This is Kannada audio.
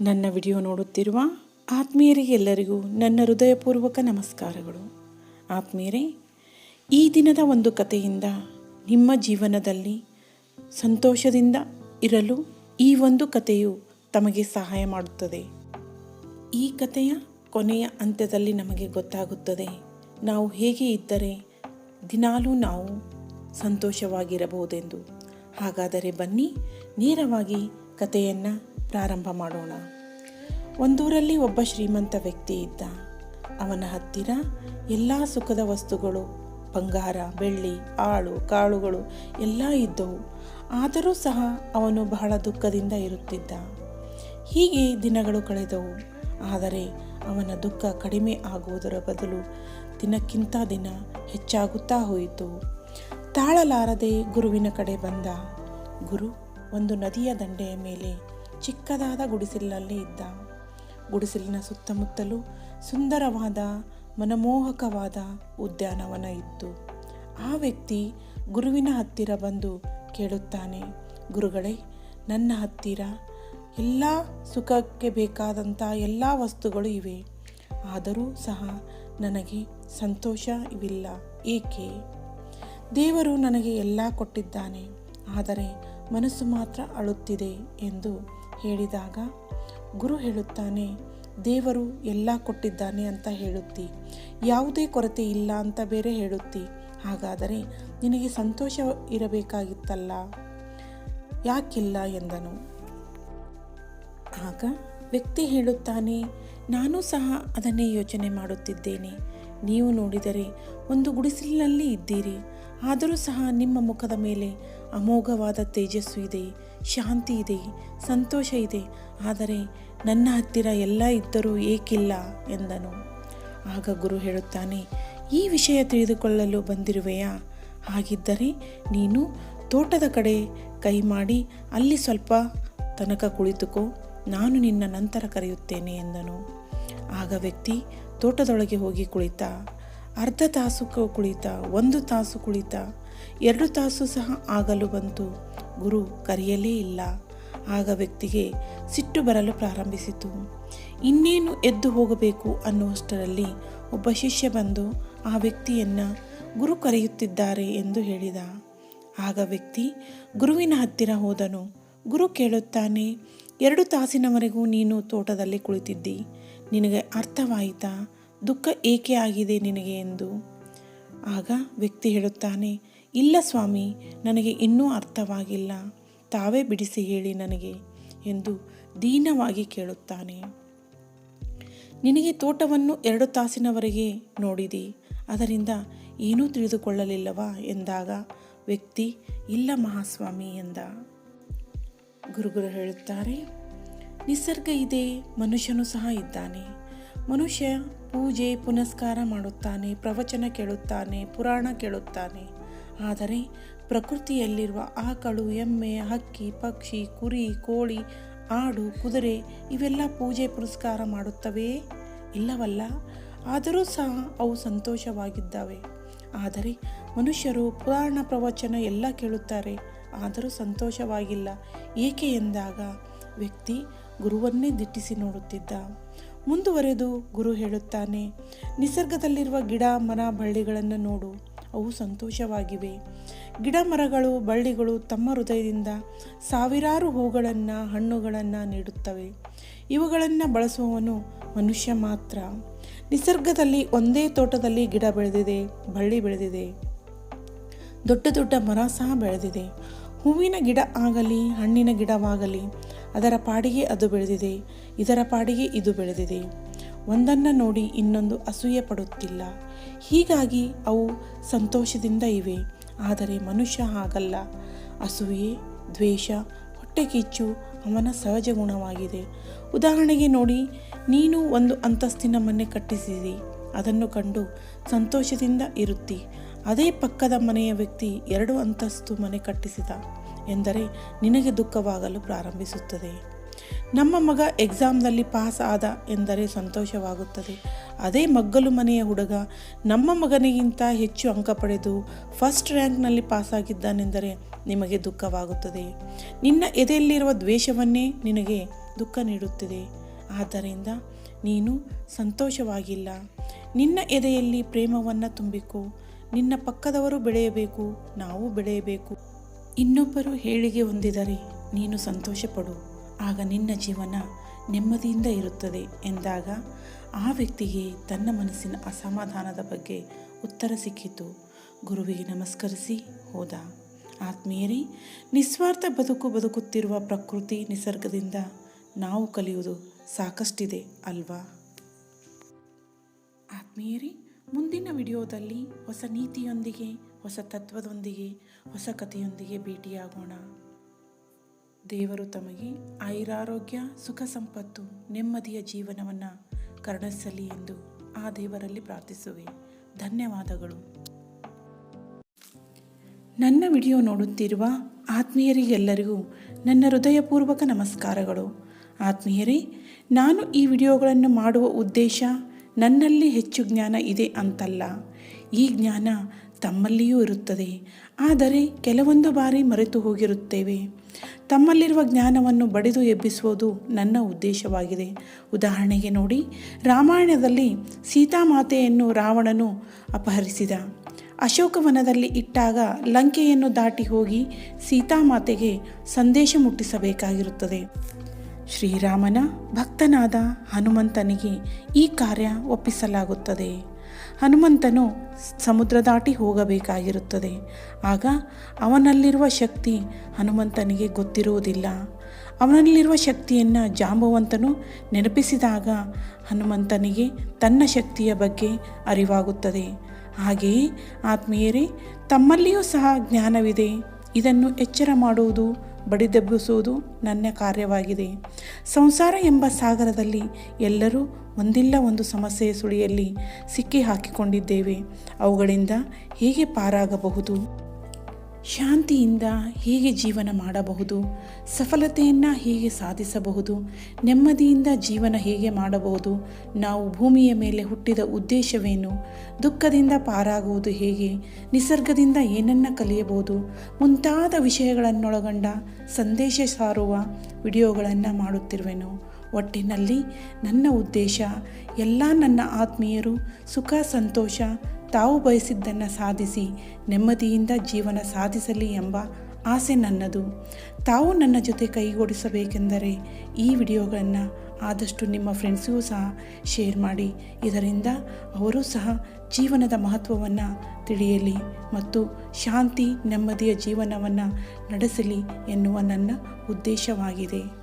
ನನ್ನ ವಿಡಿಯೋ ನೋಡುತ್ತಿರುವ ಆತ್ಮೀಯರಿಗೆ ಎಲ್ಲರಿಗೂ ನನ್ನ ಹೃದಯಪೂರ್ವಕ ನಮಸ್ಕಾರಗಳು. ಆತ್ಮೀಯರೇ, ಈ ದಿನದ ಒಂದು ಕಥೆಯಿಂದ ನಿಮ್ಮ ಜೀವನದಲ್ಲಿ ಸಂತೋಷದಿಂದ ಇರಲು ಈ ಒಂದು ಕಥೆಯು ತಮಗೆ ಸಹಾಯ ಮಾಡುತ್ತದೆ. ಈ ಕಥೆಯ ಕೊನೆಯ ಅಂತ್ಯದಲ್ಲಿ ನಮಗೆ ಗೊತ್ತಾಗುತ್ತದೆ, ನಾವು ಹೇಗೆ ಇದ್ದರೆ ದಿನಾಲೂ ನಾವು ಸಂತೋಷವಾಗಿರಬಹುದೆಂದು. ಹಾಗಾದರೆ ಬನ್ನಿ, ನೇರವಾಗಿ ಕಥೆಯನ್ನು ಪ್ರಾರಂಭ ಮಾಡೋಣ. ಒಂದೂರಲ್ಲಿ ಒಬ್ಬ ಶ್ರೀಮಂತ ವ್ಯಕ್ತಿ ಇದ್ದ. ಅವನ ಹತ್ತಿರ ಎಲ್ಲ ಸುಖದ ವಸ್ತುಗಳು, ಬಂಗಾರ, ಬೆಳ್ಳಿ ಆಳು ಕಾಳುಗಳು ಎಲ್ಲ ಇದ್ದವು. ಆದರೂ ಸಹ ಅವನು ಬಹಳ ದುಃಖದಿಂದ ಇರುತ್ತಿದ್ದ. ಹೀಗೆ ದಿನಗಳು ಕಳೆದವು. ಆದರೆ ಅವನ ದುಃಖ ಕಡಿಮೆ ಆಗುವುದರ ಬದಲು ದಿನಕ್ಕಿಂತ ದಿನ ಹೆಚ್ಚಾಗುತ್ತಾ ಹೋಯಿತು. ತಾಳಲಾರದೆ ಗುರುವಿನ ಕಡೆ ಬಂದ. ಗುರು, ಒಂದು ನದಿಯ ದಂಡೆಯ ಮೇಲೆ ಚಿಕ್ಕದಾದ ಗುಡಿಸಿಲಲ್ಲಿ ಇದ್ದ. ಗುಡಿಸಿಲಿನ ಸುತ್ತಮುತ್ತಲೂ ಸುಂದರವಾದ, ಮನಮೋಹಕವಾದ ಉದ್ಯಾನವನ ಇತ್ತು. ಆ ವ್ಯಕ್ತಿ ಗುರುವಿನ ಹತ್ತಿರ ಬಂದು ಕೇಳುತ್ತಾನೆ, ಗುರುಗಳೇ, ನನ್ನ ಹತ್ತಿರ ಎಲ್ಲ ಸುಖಕ್ಕೆ ಬೇಕಾದಂಥ ಎಲ್ಲ ವಸ್ತುಗಳು ಇವೆ. ಆದರೂ ಸಹ ನನಗೆ ಸಂತೋಷವಿಲ್ಲ ಏಕೆ? ದೇವರು ನನಗೆ ಎಲ್ಲ ಕೊಟ್ಟಿದ್ದಾನೆ, ಆದರೆ ಮನಸ್ಸು ಮಾತ್ರ ಅಳುತ್ತಿದೆ ಎಂದು ಹೇಳಿದಾಗ, ಗುರು ಹೇಳುತ್ತಾನೆ, ದೇವರು ಎಲ್ಲ ಕೊಟ್ಟಿದ್ದಾನೆ ಅಂತ ಹೇಳುತ್ತಿ. ಯಾವುದೇ ಕೊರತೆ ಇಲ್ಲ ಅಂತ ಬೇರೆ ಹೇಳುತ್ತಿ. ಹಾಗಾದರೆ ನಿನಗೆ ಸಂತೋಷ ಇರಬೇಕಾಗಿತ್ತಲ್ಲ ಯಾಕಿಲ್ಲ ಎಂದನು. ಆಗ ವ್ಯಕ್ತಿ ಹೇಳುತ್ತಾನೆ, ನಾನು ಸಹ ಅದನ್ನೇ ಯೋಚನೆ ಮಾಡುತ್ತಿದ್ದೇನೆ. ನೀವು ನೋಡಿದರೆ ಒಂದು ಗುಡಿಸಲಿನಲ್ಲಿ ಇದ್ದೀರಿ. ಆದರೂ ಸಹ ನಿಮ್ಮ ಮುಖದ ಮೇಲೆ ಅಮೋಘವಾದ ತೇಜಸ್ಸು ಇದೆ. ಶಾಂತಿ ಇದೆ, ಸಂತೋಷ ಇದೆ, ಆದರೆ ನನ್ನ ಹತ್ತಿರ ಎಲ್ಲ ಇದ್ದರೂ ಏಕಿಲ್ಲ ಎಂದನು. ಆಗ ಗುರು ಹೇಳುತ್ತಾನೆ, ಈ ವಿಷಯ ತಿಳಿದುಕೊಳ್ಳಲು ಬಂದಿರುವೆಯಾ? ಹಾಗಿದ್ದರೆ ನೀನು ತೋಟದ ಕಡೆ ಕೈ ಮಾಡಿ ಅಲ್ಲಿ ಸ್ವಲ್ಪ ತನಕ ಕುಳಿತುಕೋ, ನಾನು ನಿನ್ನ ನಂತರ ಕರೆಯುತ್ತೇನೆ ಎಂದನು. ಆಗ ವ್ಯಕ್ತಿ ತೋಟದೊಳಗೆ ಹೋಗಿ ಕುಳಿತ, ಅರ್ಧ ತಾಸು ಕುಳಿತ, ಒಂದು ತಾಸು ಕುಳಿತ, ಎರಡು ತಾಸು ಸಹ ಆಗಲು ಬಂತು. ಗುರು ಕರೆಯಲೇ ಇಲ್ಲ. ಆಗ ವ್ಯಕ್ತಿಗೆ ಸಿಟ್ಟು ಬರಲು ಪ್ರಾರಂಭಿಸಿತು. ಇನ್ನೇನು ಎದ್ದು ಹೋಗಬೇಕು ಅನ್ನುವಷ್ಟರಲ್ಲಿ ಒಬ್ಬ ಶಿಷ್ಯ ಬಂದು ಆ ವ್ಯಕ್ತಿಯನ್ನು ಗುರು ಕರೆಯುತ್ತಿದ್ದಾರೆ ಎಂದು ಹೇಳಿದ. ಆಗ ವ್ಯಕ್ತಿ ಗುರುವಿನ ಹತ್ತಿರ ಹೋದನು. ಗುರು ಕೇಳುತ್ತಾನೆ, ಎರಡು ತಾಸಿನವರೆಗೂ ನೀನು ತೋಟದಲ್ಲಿ ಕುಳಿತಿದ್ದಿ. ನಿನಗೆ ಅರ್ಥವಾಯಿತಾ? ದುಃಖ ಏಕೆ ಆಗಿದೆ ನಿನಗೆ? ಎಂದು. ಆಗ ವ್ಯಕ್ತಿ ಹೇಳುತ್ತಾನೆ ಇಲ್ಲ ಸ್ವಾಮಿ, ನನಗೆ ಇನ್ನೂ ಅರ್ಥವಾಗಿಲ್ಲ. ತಾವೇ ಬಿಡಿಸಿ ಹೇಳಿ ನನಗೆ ಎಂದು ದೀನವಾಗಿ ಕೇಳುತ್ತಾನೆ. ನಿನಗೆ ತೋಟವನ್ನು ಎರಡು ತಾಸಿನವರೆಗೆ ನೋಡಿದಿ, ಅದರಿಂದ ಏನೂ ತಿಳಿದುಕೊಳ್ಳಲಿಲ್ಲವಾ ಎಂದಾಗ, ವ್ಯಕ್ತಿ, ಇಲ್ಲ ಮಹಾಸ್ವಾಮಿ ಎಂದ. ಗುರುಗುರು ಹೇಳುತ್ತಾರೆ, ನಿಸರ್ಗ ಇದೆ, ಮನುಷ್ಯನು ಸಹ ಇದ್ದಾನೆ. ಮನುಷ್ಯ ಪೂಜೆ, ಪುನಸ್ಕಾರ ಮಾಡುತ್ತಾನೆ, ಪ್ರವಚನ ಕೇಳುತ್ತಾನೆ, ಪುರಾಣ ಕೇಳುತ್ತಾನೆ. ಆದರೆ ಪ್ರಕೃತಿಯಲ್ಲಿರುವ ಆಕಳು, ಎಮ್ಮೆ, ಹಕ್ಕಿ, ಪಕ್ಷಿ, ಕುರಿ, ಕೋಳಿ, ಆಡು, ಕುದುರೆ ಇವೆಲ್ಲ ಪೂಜೆ ಪುರಸ್ಕಾರ ಮಾಡುತ್ತವೆಯೇ ಇಲ್ಲವಲ್ಲ. ಆದರೂ ಸಹ ಅವು ಸಂತೋಷವಾಗಿದ್ದಾವೆ. ಆದರೆ ಮನುಷ್ಯರು ಪುರಾಣ ಪ್ರವಚನ ಎಲ್ಲ ಕೇಳುತ್ತಾರೆ. ಆದರೂ ಸಂತೋಷವಾಗಿಲ್ಲ. ಏಕೆ ಎಂದಾಗ ವ್ಯಕ್ತಿ ಗುರುವನ್ನೇ ದಿಟ್ಟಿಸಿ ನೋಡುತ್ತಿದ್ದ. ಮುಂದುವರೆದು ಗುರು ಹೇಳುತ್ತಾನೆ, ನಿಸರ್ಗದಲ್ಲಿರುವ ಗಿಡ, ಮರ, ಬಳ್ಳಿಗಳನ್ನು ನೋಡು. ಅವು ಸಂತೋಷವಾಗಿವೆ. ಗಿಡ ಮರಗಳು ಬಳ್ಳಿಗಳು ತಮ್ಮ ಹೃದಯದಿಂದ ಸಾವಿರಾರು ಹೂಗಳನ್ನು, ಹಣ್ಣುಗಳನ್ನು ನೀಡುತ್ತವೆ. ಇವುಗಳನ್ನು ಬಳಸುವವನು ಮನುಷ್ಯ ಮಾತ್ರ. ನಿಸರ್ಗದಲ್ಲಿ ಒಂದೇ ತೋಟದಲ್ಲಿ ಗಿಡ ಬೆಳೆದಿದೆ, ಬಳ್ಳಿ ಬೆಳೆದಿದೆ. ದೊಡ್ಡ ದೊಡ್ಡ ಮರ ಸಹ ಬೆಳೆದಿದೆ. ಹೂವಿನ ಗಿಡ ಆಗಲಿ, ಹಣ್ಣಿನ ಗಿಡವಾಗಲಿ, ಅದರ ಪಾಡಿಗೆ ಅದು ಬೆಳೆದಿದೆ, ಇದರ ಪಾಡಿಗೆ ಇದು ಬೆಳೆದಿದೆ. ಒಂದನ್ನು ನೋಡಿ ಇನ್ನೊಂದು ಅಸೂಯೆ ಪಡುತ್ತಿಲ್ಲ. ಹೀಗಾಗಿ ಅವು ಸಂತೋಷದಿಂದ ಇವೆ. ಆದರೆ ಮನುಷ್ಯ ಹಾಗಲ್ಲ. ಅಸೂಯೆ, ದ್ವೇಷ ಹೊಟ್ಟೆ ಕಿಚ್ಚು ಅವನ ಸಹಜ ಗುಣವಾಗಿದೆ. ಉದಾಹರಣೆಗೆ ನೋಡಿ, ನೀನು ಒಂದು ಅಂತಸ್ತಿನ ಮನೆ ಕಟ್ಟಿಸಿದಿ. ಅದನ್ನು ಕಂಡು ಸಂತೋಷದಿಂದ ಇರುತ್ತಿ. ಅದೇ ಪಕ್ಕದ ಮನೆಯ ವ್ಯಕ್ತಿ ಎರಡು ಅಂತಸ್ತು ಮನೆ ಕಟ್ಟಿಸಿದ. ಎಂದರೆ ನಿನಗೆ ದುಃಖವಾಗಲು ಪ್ರಾರಂಭಿಸುತ್ತದೆ. ನಮ್ಮ ಮಗ ಎಕ್ಸಾಮ್ನಲ್ಲಿ ಪಾಸ್ ಆದ ಎಂದರೆ ಸಂತೋಷವಾಗುತ್ತದೆ. ಅದೇ ಮಗ್ಗಲು ಮನೆಯ ಹುಡುಗ ನಮ್ಮ ಮಗನಿಗಿಂತ ಹೆಚ್ಚು ಅಂಕ ಪಡೆದು ಫಸ್ಟ್ ರ್ಯಾಂಕ್ನಲ್ಲಿ ಪಾಸಾಗಿದ್ದಾನೆಂದರೆ ನಿಮಗೆ ದುಃಖವಾಗುತ್ತದೆ. ನಿನ್ನ ಎದೆಯಲ್ಲಿರುವ ದ್ವೇಷವನ್ನೇ ನಿನಗೆ ದುಃಖ ನೀಡುತ್ತಿದೆ. ಆದ್ದರಿಂದ ನೀನು ಸಂತೋಷವಾಗಿಲ್ಲ. ನಿನ್ನ ಎದೆಯಲ್ಲಿ ಪ್ರೇಮವನ್ನು ತುಂಬಿಕೋ. ನಿನ್ನ ಪಕ್ಕದವರು ಬೆಳೆಯಬೇಕು, ನಾವು ಬೆಳೆಯಬೇಕು. ಇನ್ನೊಬ್ಬರು ಹೇಳಿಗೆ ಹೊಂದಿದರೆ ನೀನು ಸಂತೋಷಪಡು. ಆಗ ನಿನ್ನ ಜೀವನ ನೆಮ್ಮದಿಯಿಂದ ಇರುತ್ತದೆ ಎಂದಾಗ ಆ ವ್ಯಕ್ತಿಗೆ ತನ್ನ ಮನಸ್ಸಿನ ಅಸಮಾಧಾನದ ಬಗ್ಗೆ ಉತ್ತರ ಸಿಕ್ಕಿತು. ಗುರುವಿಗೆ ನಮಸ್ಕರಿಸಿ ಹೋದ. ಆತ್ಮೀಯರಿ, ನಿಸ್ವಾರ್ಥ ಬದುಕು ಬದುಕುತ್ತಿರುವ ಪ್ರಕೃತಿ ನಿಸರ್ಗದಿಂದ ನಾವು ಕಲಿಯುವುದು ಸಾಕಷ್ಟಿದೆ ಅಲ್ವಾ? ಆತ್ಮೀಯರಿ, ಮುಂದಿನ ವಿಡಿಯೋದಲ್ಲಿ ಹೊಸ ನೀತಿಯೊಂದಿಗೆ, ಹೊಸ ತತ್ವದೊಂದಿಗೆ, ಹೊಸ ಕಥೆಯೊಂದಿಗೆ ಭೇಟಿಯಾಗೋಣ. ದೇವರು ತಮಗೆ ಆಯುರಾರೋಗ್ಯ, ಸುಖ ಸಂಪತ್ತು, ನೆಮ್ಮದಿಯ ಜೀವನವನ್ನು ಕರುಣಿಸಲಿ ಎಂದು ಆ ದೇವರಲ್ಲಿ ಪ್ರಾರ್ಥಿಸುವೆ. ಧನ್ಯವಾದಗಳು. ನನ್ನ ವಿಡಿಯೋ ನೋಡುತ್ತಿರುವ ಆತ್ಮೀಯರಿಗೆಲ್ಲರಿಗೂ ನನ್ನ ಹೃದಯಪೂರ್ವಕ ನಮಸ್ಕಾರಗಳು. ಆತ್ಮೀಯರೇ, ನಾನು ಈ ವಿಡಿಯೋಗಳನ್ನು ಮಾಡುವ ಉದ್ದೇಶ ನನ್ನಲ್ಲಿ ಹೆಚ್ಚು ಜ್ಞಾನ ಇದೆ ಅಂತಲ್ಲ. ಈ ಜ್ಞಾನ ತಮ್ಮಲ್ಲಿಯೂ ಇರುತ್ತದೆ. ಆದರೆ ಕೆಲವೊಂದು ಬಾರಿ ಮರೆತು ಹೋಗಿರುತ್ತೇವೆ. ತಮ್ಮಲ್ಲಿರುವ ಜ್ಞಾನವನ್ನು ಬಡಿದು ಎಬ್ಬಿಸುವುದು ನನ್ನ ಉದ್ದೇಶವಾಗಿದೆ. ಉದಾಹರಣೆಗೆ ನೋಡಿ, ರಾಮಾಯಣದಲ್ಲಿ ಸೀತಾಮಾತೆಯನ್ನು ರಾವಣನು ಅಪಹರಿಸಿದ. ಅಶೋಕವನದಲ್ಲಿ ಇಟ್ಟಾಗ ಲಂಕೆಯನ್ನು ದಾಟಿ ಹೋಗಿ ಸೀತಾಮಾತೆಗೆ ಸಂದೇಶ ಮುಟ್ಟಿಸಬೇಕಾಗಿರುತ್ತದೆ. ಶ್ರೀರಾಮನ ಭಕ್ತನಾದ ಹನುಮಂತನಿಗೆ ಈ ಕಾರ್ಯ ಒಪ್ಪಿಸಲಾಗುತ್ತದೆ. ಹನುಮಂತನು ಸಮುದ್ರ ದಾಟಿ ಹೋಗಬೇಕಾಗಿರುತ್ತದೆ. ಆಗ ಅವನಲ್ಲಿರುವ ಶಕ್ತಿ ಹನುಮಂತನಿಗೆ ಗೊತ್ತಿರುವುದಿಲ್ಲ. ಅವನಲ್ಲಿರುವ ಶಕ್ತಿಯನ್ನು ಜಾಂಬವಂತನು ನೆನಪಿಸಿದಾಗ ಹನುಮಂತನಿಗೆ ತನ್ನ ಶಕ್ತಿಯ ಬಗ್ಗೆ ಅರಿವಾಗುತ್ತದೆ. ಹಾಗೆಯೇ ಆತ್ಮೀಯರೇ, ತಮ್ಮಲ್ಲಿಯೂ ಸಹ ಜ್ಞಾನವಿದೆ. ಇದನ್ನು ಎಚ್ಚರ ಮಾಡುವುದು ಬಡಿದೆಬ್ಬಿಸುವುದು ನನ್ನ ಕಾರ್ಯವಾಗಿದೆ. ಸಂಸಾರ ಎಂಬ ಸಾಗರದಲ್ಲಿ ಎಲ್ಲರೂ ಒಂದಿಲ್ಲ ಒಂದು ಸಮಸ್ಯೆಯ ಸುಳಿಯಲ್ಲಿ ಸಿಕ್ಕಿ ಹಾಕಿಕೊಂಡಿದ್ದೇವೆ. ಅವುಗಳಿಂದ ಹೇಗೆ ಪಾರಾಗಬಹುದು? ಶಾಂತಿಯಿಂದ ಹೇಗೆ ಜೀವನ ಮಾಡಬಹುದು? ಸಫಲತೆಯನ್ನು ಹೇಗೆ ಸಾಧಿಸಬಹುದು? ನೆಮ್ಮದಿಯಿಂದ ಜೀವನ ಹೇಗೆ ಮಾಡಬಹುದು? ನಾವು ಭೂಮಿಯ ಮೇಲೆ ಹುಟ್ಟಿದ ಉದ್ದೇಶವೇನು? ದುಃಖದಿಂದ ಪಾರಾಗುವುದು ಹೇಗೆ? ನಿಸರ್ಗದಿಂದ ಏನನ್ನ ಕಲಿಯಬಹುದು? ಮುಂತಾದ ವಿಷಯಗಳನ್ನೊಳಗೊಂಡ ಸಂದೇಶ ಸಾರುವ ವಿಡಿಯೋಗಳನ್ನು ಮಾಡುತ್ತಿರುವೆನು. ಒಟ್ಟಿನಲ್ಲಿ ನನ್ನ ಉದ್ದೇಶ, ಎಲ್ಲ ನನ್ನ ಆತ್ಮೀಯರು ಸುಖ, ಸಂತೋಷ ತಾವು ಬಯಸಿದ್ದನ್ನು ಸಾಧಿಸಿ ನೆಮ್ಮದಿಯಿಂದ ಜೀವನ ಸಾಧಿಸಲಿ ಎಂಬ ಆಸೆ ನನ್ನದು. ತಾವು ನನ್ನ ಜೊತೆ ಕೈಗೂಡಿಸಬೇಕೆಂದರೆ ಈ ವಿಡಿಯೋಗಳನ್ನು ಆದಷ್ಟು ನಿಮ್ಮ ಫ್ರೆಂಡ್ಸಿಗೂ ಸಹ ಶೇರ್ ಮಾಡಿ. ಇದರಿಂದ ಅವರೂ ಸಹ ಜೀವನದ ಮಹತ್ವವನ್ನು ತಿಳಿಯಲಿ ಮತ್ತು ಶಾಂತಿ, ನೆಮ್ಮದಿಯ ಜೀವನವನ್ನು ನಡೆಸಲಿ ಎನ್ನುವ ನನ್ನ ಉದ್ದೇಶವಾಗಿದೆ.